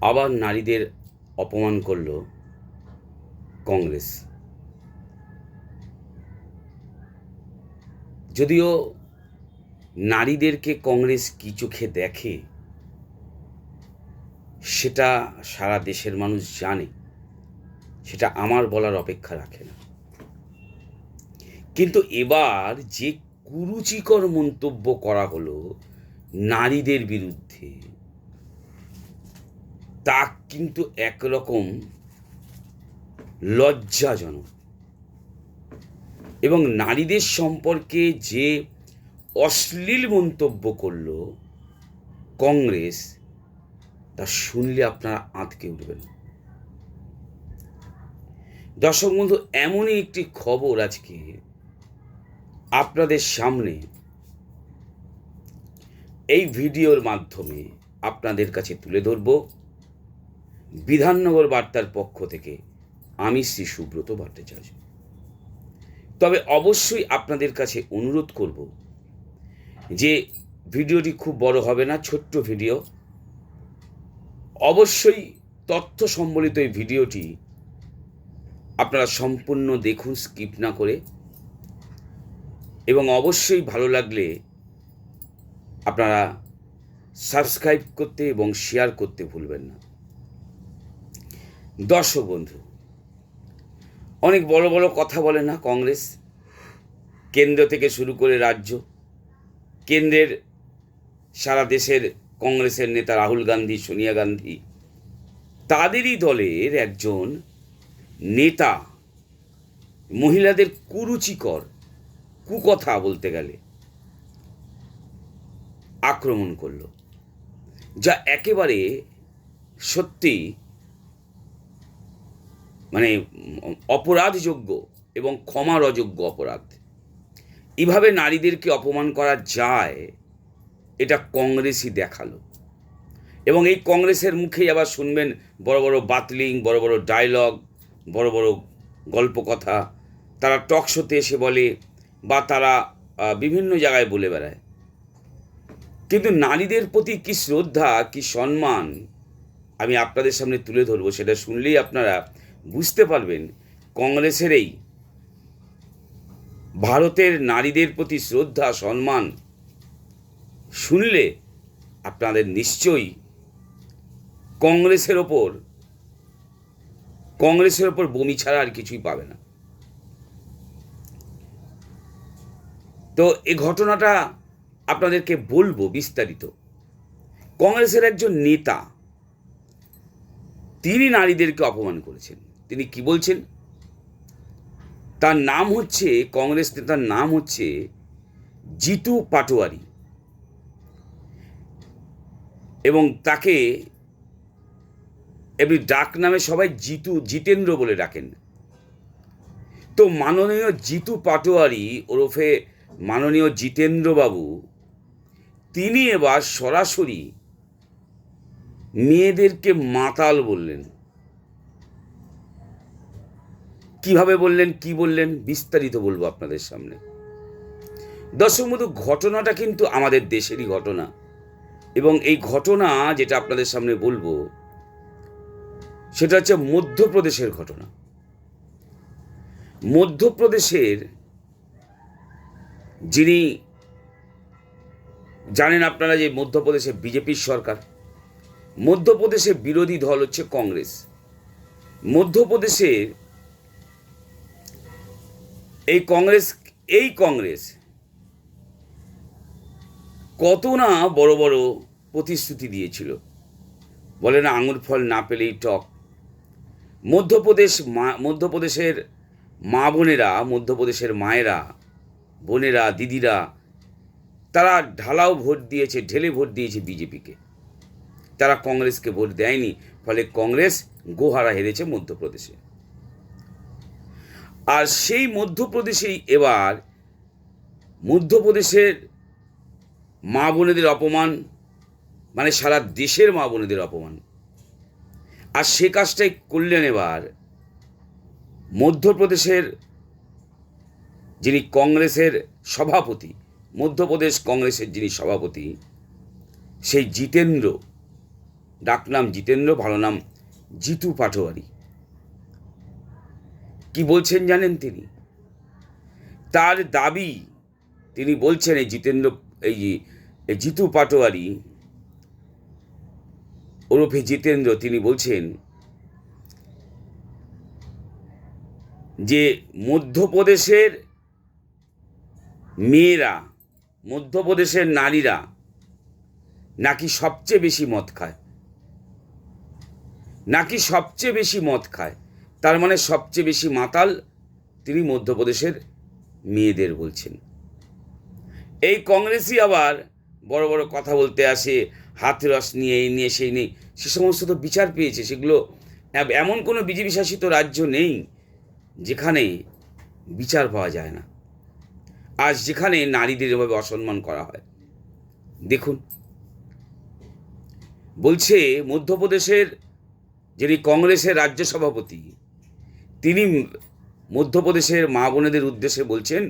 আবার নারীদের অপমান করল কংগ্রেস। যদিও নারীদেরকে কংগ্রেস কি চোখে দেখে, সেটা সারা দেশের মানুষ জানে, সেটা আমার বলার অপেক্ষা রাখে না। কিন্তু এবার যে কুরুচিকর মন্তব্য করা হলো নারীদের বিরুদ্ধে তা কিন্তু একরকম লজ্জাজনক। এবং নারীদের সম্পর্কে যে অশ্লীল মন্তব্য করল কংগ্রেস, তা শুনলে আপনারা আঁতকে উঠবেন। দর্শক বন্ধু, এমনই একটি খবর আজকে আপনাদের সামনে। এই ভিডিওর মাধ্যমে আপনাদের কাছে তুলে ধরব। বিধাননগর বার্তার পক্ষ থেকে আমি শ্রী সুব্রত ভট্টাচার্য। তবে অবশ্যই আপনাদের কাছে অনুরোধ করব যে ভিডিওটি খুব বড় হবে না, ছোট্ট ভিডিও। অবশ্যই তথ্য সম্বলিত এই ভিডিওটি আপনারা সম্পূর্ণ দেখুন, স্কিপ না করে। এবং অবশ্যই ভালো লাগলে আপনারা সাবস্ক্রাইব করতে এবং শেয়ার করতে ভুলবেন না। দর্শক বন্ধু, অনেক বড় বড় কথা বলে না কংগ্রেস? কেন্দ্র থেকে শুরু করে রাজ্য, কেন্দ্রের সারা দেশের কংগ্রেসের নেতা রাহুল গান্ধী, সোনিয়া গান্ধী, তাদেরই দলের একজন নেতা মহিলাদের কুরুচিকর কুকথা বলতে গেলে আক্রমণ করল, যা একেবারে সত্যি মানে অপরাধযোগ্য এবং ক্ষমার অযোগ্য অপরাধ। এভাবে নারীদেরকে অপমান করা যায়, এটা কংগ্রেসই দেখাল। এবং এই কংগ্রেসের মুখেই আবার শুনবেন বড় বড় বাতলিং, বড় বড় ডায়লগ বড় বড় গল্প কথা তারা টক শোতে এসে বলে বা তারা বিভিন্ন জায়গায় বলে বেড়ায়। কিন্তু নারীদের প্রতি কি শ্রদ্ধা, কি সম্মান, আমি আপনাদের সামনে তুলে ধরবো, সেটা শুনলেই আপনারা বুঝতে পারবেন কংগ্রেসের এই ভারতের নারীদের প্রতি শ্রদ্ধা, সম্মান শুনলে আপনাদের নিশ্চয়ই কংগ্রেসের ওপর কংগ্রেসের ওপর বমি ছাড়া আর কিছুই পাবে না। তো এ ঘটনাটা আপনাদেরকে বলব বিস্তারিত। কংগ্রেসের একজন নেতা, তিনি নারীদেরকে অপমান করেছেন। তিনি কি বলছেন? তার নাম হচ্ছে, কংগ্রেস নেতার নাম হচ্ছে জিতু পাটোয়ারি। এবং তাকে এমনি ডাক নামে সবাই জিতু, জিতেন্দ্র বলে ডাকেন। তো মাননীয় জিতু পাটোয়ারি ওরফে মাননীয় জিতেন্দ্রবাবু, তিনি এবার সরাসরি মেয়েদেরকে মাতাল বললেন। কীভাবে বললেন, কি বললেন, বিস্তারিত বলব আপনাদের সামনে। দর্শক ঘটনাটা কিন্তু আমাদের দেশেরই ঘটনা। এবং এই ঘটনা যেটা আপনাদের সামনে বলব, সেটা হচ্ছে মধ্যপ্রদেশের ঘটনা। মধ্যপ্রদেশের যিনি জানেন আপনারা যে মধ্যপ্রদেশে বিজেপির সরকার, মধ্যপ্রদেশে বিরোধী দল হচ্ছে কংগ্রেস। মধ্যপ্রদেশে এই কংগ্রেস এই কংগ্রেস কত না বড় বড় প্রতিশ্রুতি দিয়েছিল। বলে না আঙুর ফল না পেলেই টক। মধ্যপ্রদেশ মা, মধ্যপ্রদেশের মা বোনেরা, মধ্যপ্রদেশের মায়েরা, বোনেরা, দিদিরা, তারা ঢালাও ভোট দিয়েছে, ঢেলে ভোট দিয়েছে বিজেপিকে। তারা কংগ্রেসকে ভোট দেয়নি, ফলে কংগ্রেস গোহারা হেরেছে মধ্যপ্রদেশে। আর সেই মধ্যপ্রদেশেই এবার মধ্যপ্রদেশের মা বোনেদের অপমান মানে সারা দেশের মা বোনেদের অপমান। আর সে কাজটাই করলেন এবার মধ্যপ্রদেশের যিনি কংগ্রেসের সভাপতি, মধ্যপ্রদেশ কংগ্রেসের যিনি সভাপতি, সেই জিতেন্দ্র, ডাকনাম জিতেন্দ্র, ভালো নাম জিতু পাটোয়ারি। কি বলছেন জানেন তিনি? তার দাবি তিনি বলছেন এই জিতেন্দ্র, এই জিতু পাটোয়ারি, ওরফে জিতেন্দ্র তিনি বলছেন যে মধ্যপ্রদেশের মেয়েরা, মধ্যপ্রদেশের নারীরা নাকি সবচেয়ে বেশি মদ খায়? নাকি সবচেয়ে বেশি মদ খায়? তার মানে সবচেয়ে বেশি মাতাল তিনি মধ্যপ্রদেশের মেয়েদের বলছেন। এই কংগ্রেসই আবার বড় বড় কথা বলতে আসে হাতরস নিয়ে, এই নিয়ে, সেই নেই সে সমস্ত তো বিচার পেয়েছে, সেগুলো এমন কোনো বিজেপি শাসিত রাজ্য নেই যেখানে বিচার পাওয়া যায় না। আজ যেখানে নারীদের এভাবে অসম্মান করা হয়। দেখুন, বলছে মধ্যপ্রদেশের যিনি কংগ্রেসের রাজ্য সভাপতি তিনি মধ্যপ্রদেশের মা বোনেদের উদ্দেশ্যে বলছেন,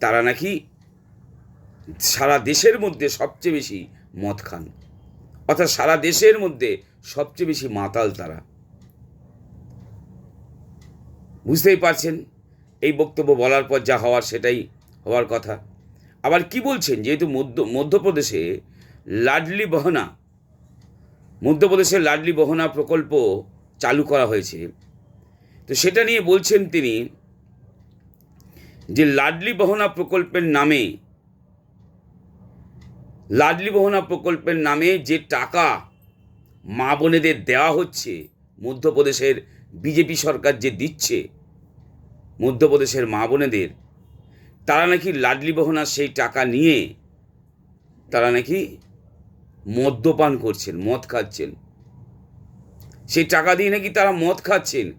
তারা নাকি সারা দেশের মধ্যে সবচেয়ে বেশি মদ খান। অর্থাৎ সারা দেশের মধ্যে সবচেয়ে বেশি মাতাল তারা। বুঝতেই পারছেন, এই বক্তব্য বলার পর যা হওয়ার সেটাই হওয়ার কথা। আবার কি বলছেন, যেহেতু মধ্য, মধ্যপ্রদেশে লাডলি বহনা মধ্যপ্রদেশের লাডলি বহনা প্রকল্প চালু করা হয়েছে তো সেটা নিয়ে বলছেন তিনি যে লাডলি বহনা প্রকল্পের নামে, লাডলি বহনা প্রকল্পের নামে যে টাকা মা বোনেদের দেওয়া হচ্ছে, মধ্যপ্রদেশের বিজেপি সরকার যে দিচ্ছে, মধ্যপ্রদেশের মা বোনেদের, তারা নাকি লাডলি বহনার সেই টাকা নিয়ে তারা নাকি মদ্যপান করছেন, মদ খাচ্ছেন। সেই টাকা দিয়ে নাকি তারা মদ খাচ্ছেন।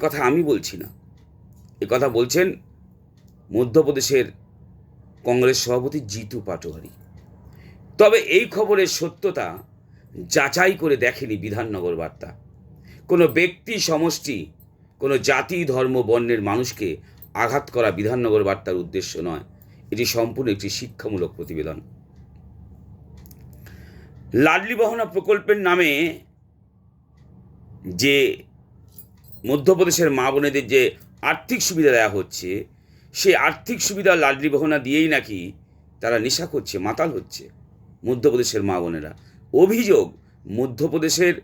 কথা আমি বলছি না। কথা বলছেন মধ্যপ্রদেশের কংগ্রেস সভাপতি জিতু পাটোয়ারি। তবে এই খবরের সত্যতা যাচাই করে দেখেনি বিধাননগর বার্তা। কোনো ব্যক্তি, সমষ্টি, কোনো জাতি, ধর্ম, বর্ণের মানুষকে আঘাত করা বিধাননগর বার্তার উদ্দেশ্য নয়। এটি সম্পূর্ণ একটি শিক্ষামূলক প্রতিবেদন। লাডলি বহনা প্রকল্পের নামে যে মধ্যপ্রদেশের মা বোনেদের যে আর্থিক সুবিধা দেওয়া হচ্ছে, সেই আর্থিক সুবিধা লাডলি বহনা দিয়েই নাকি তারা নেশা করছে, মাতাল হচ্ছে মধ্যপ্রদেশের মা বোনেরা। অভিযোগ, মধ্যপ্রদেশের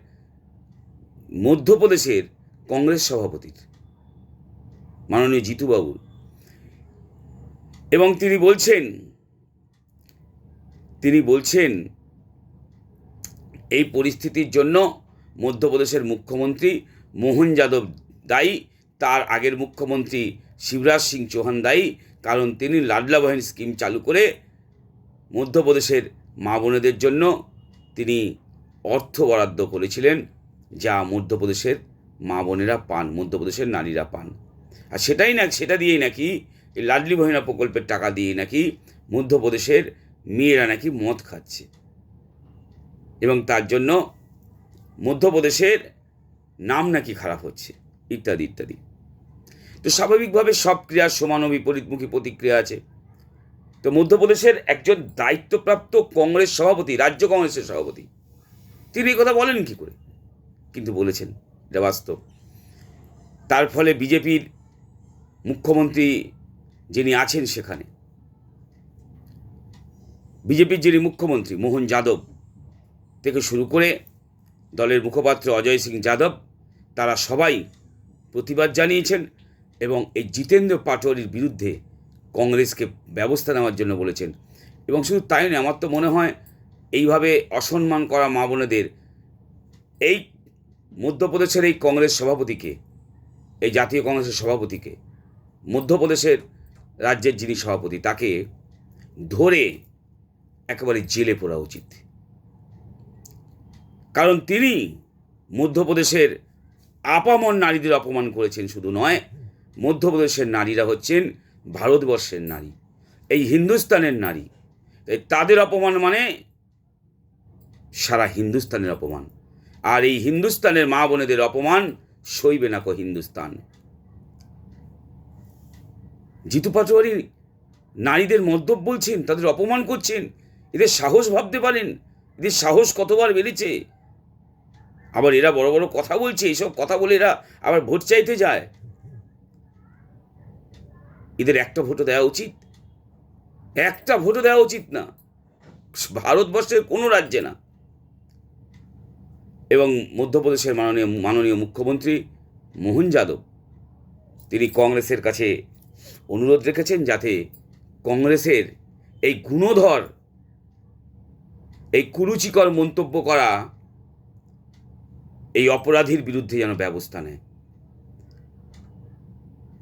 মধ্যপ্রদেশের কংগ্রেস সভাপতির, মাননীয় জিতুবাবুর এবং তিনি বলছেন তিনি বলছেন, এই পরিস্থিতির জন্য মধ্যপ্রদেশের মুখ্যমন্ত্রী মোহন যাদব দায়ী, তার আগের মুখ্যমন্ত্রী শিবরাজ সিং চৌহান দায়ী, কারণ তিনি লাডলা বহন স্কিম চালু করে মধ্যপ্রদেশের মা বোনেদের জন্য তিনি অর্থ বরাদ্দ করেছিলেন, যা মধ্যপ্রদেশের মা বোনেরা পান, মধ্যপ্রদেশের নারীরা পান। আর সেটাই না, সেটা দিয়েই নাকি এই লাডলি বহিনা প্রকল্পের টাকা দিয়ে নাকি মধ্যপ্রদেশের মেয়েরা নাকি মদ খাচ্ছে। এবং তার জন্য মধ্যপ্রদেশের নাম নাকি খারাপ হচ্ছে, ইত্যাদি ইত্যাদি। তো স্বাভাবিকভাবে সব ক্রিয়ার সমান ও বিপরীতমুখী প্রতিক্রিয়া আছে। তো মধ্যপ্রদেশের একজন দায়িত্বপ্রাপ্ত কংগ্রেস সভাপতি, রাজ্য কংগ্রেসের সভাপতি, তিনি এই কথা বলেন কি করে? কিন্তু বলেছেন, এটা বাস্তব। তার ফলে বিজেপির মুখ্যমন্ত্রী যিনি আছেন সেখানে, বিজেপির যিনি মুখ্যমন্ত্রী মোহন যাদব থেকে শুরু করে দলের মুখপাত্র অজয় সিং যাদব তারা সবাই প্রতিবাদ জানিয়েছেন এবং এই জিতেন্দ্র পাটোয়ারির বিরুদ্ধে কংগ্রেসকে ব্যবস্থা নেওয়ার জন্য বলেছেন। এবং শুধু তাই নয়, আমার তো মনে হয় এইভাবে অসম্মান করা মা বোনেদের এই মধ্যপ্রদেশের এই কংগ্রেস সভাপতিকে, এই জাতীয় কংগ্রেসের সভাপতিকে, মধ্যপ্রদেশের রাজ্যের যিনি সভাপতি, তাকে ধরে একেবারে জেলে পড়া উচিত। কারণ তিনি মধ্যপ্রদেশের আপামর নারীদের অপমান করেছেন শুধু নয়, মধ্যপ্রদেশের নারীরা হচ্ছেন ভারতবর্ষের নারী, এই হিন্দুস্তানের নারী। তাই তাদের অপমান মানে সারা হিন্দুস্তানের অপমান। আর এই হিন্দুস্তানের মা বোনেদের অপমান সইবে না কো হিন্দুস্তান। জিতু পাটোয়ারি নারীদের মদ্যপ বলছেন, তাদের অপমান করছেন, এদের সাহস ভাবতে পারেন, এদের সাহস কতবার বেড়েছে? আবার এরা বড় বড় কথা বলছে এইসব কথা বলে এরা আবার ভোট চাইতে যায়। এদের একটা ভোটও দেওয়া উচিত। একটা ভোটও দেওয়া উচিত না। ভারতবর্ষের কোনো রাজ্যে না। এবং মধ্যপ্রদেশের মাননীয় মাননীয় মুখ্যমন্ত্রী মোহন যাদব, তিনি কংগ্রেসের কাছে অনুরোধ রেখেছেন যাতে কংগ্রেসের এই গুণধর, এই কুরুচিকর মন্তব্য করা এই অপরাধীর বিরুদ্ধে যেন ব্যবস্থা নেয়।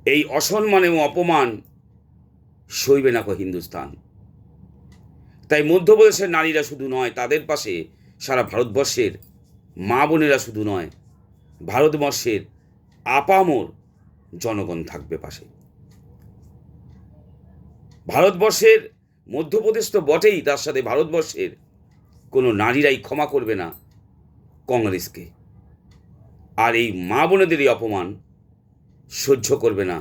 এই অসম্মান এবং অপমান সইবে না কো হিন্দুস্তান। তাই মধ্যপ্রদেশের নারীরা শুধু নয়, তাদের পাশে সারা ভারতবর্ষের মা বোনেরা শুধু নয়, ভারতবর্ষের আপামর জনগণ থাকবে পাশে। ভারতবর্ষের, মধ্যপ্রদেশ তো বটেই, তার সাথে ভারতবর্ষের কোনো নারীরাই ক্ষমা করবে না কংগ্রেসকে। আর এই মা বোনেদের এই অপমান সহ্য করবে না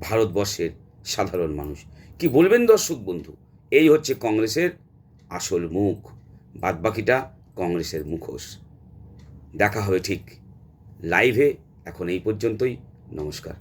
ভারতবর্ষের সাধারণ মানুষ। কি বলবেন দর্শক বন্ধু? এই হচ্ছে কংগ্রেসের আসল মুখ, বাদবাকিটা কংগ্রেসের মুখোশ। দেখা হবে ঠিক লাইভে এখন এই পর্যন্তই, নমস্কার।